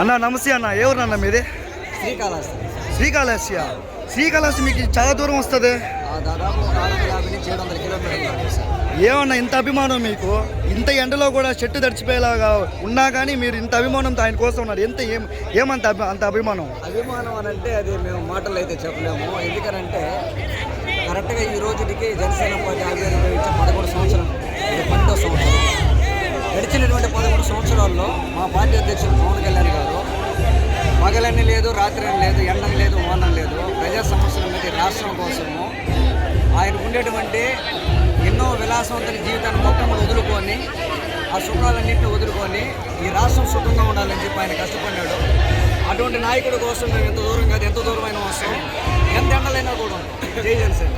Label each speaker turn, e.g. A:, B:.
A: అన్న నమస్తే అన్న. ఎవరన్నా మీది?
B: శ్రీకాళహస్తి.
A: శ్రీకాళహస్తి శ్రీకాళహస్తి మీకు చాలా దూరం వస్తుంది. ఏమన్నా ఇంత అభిమానం మీకు? ఇంత ఎండలో కూడా చెట్టు తడిచిపోయేలాగా ఉన్నా కానీ మీరు ఇంత అభిమానంతో ఆయన కోసం ఉన్నారు. ఎంత ఏం ఏమంత అంత అభిమానం?
B: అభిమానం అని అంటే అది మేము మాటలు అయితే చెప్పలేము. ఎందుకనంటే కరెక్ట్గా ఈ రోజుకి జనసేన పార్టీ పదకొండు మా పార్టీ అధ్యక్షులు పవన్ కళ్యాణ్ గారు పగలని లేదు రాత్రి అని లేదు ఎండ లేదు వానం లేదు ప్రజా సమస్యల మీద రాష్ట్రం కోసము. ఆయన ఉండేటువంటి ఎన్నో విలాసవంతుల జీవితాన్ని మొత్తం వదులుకొని ఆ సుఖాలన్నింటినీ వదులుకొని ఈ రాష్ట్రం సుఖంగా ఉండాలని చెప్పి ఆయన కష్టపడ్డాడు. అటువంటి నాయకుడి కోసం మేము ఎంత దూరం కాదు ఎంత దూరమైన వస్తాం ఎంత ఎండలైనా కూడా జై జనసేన.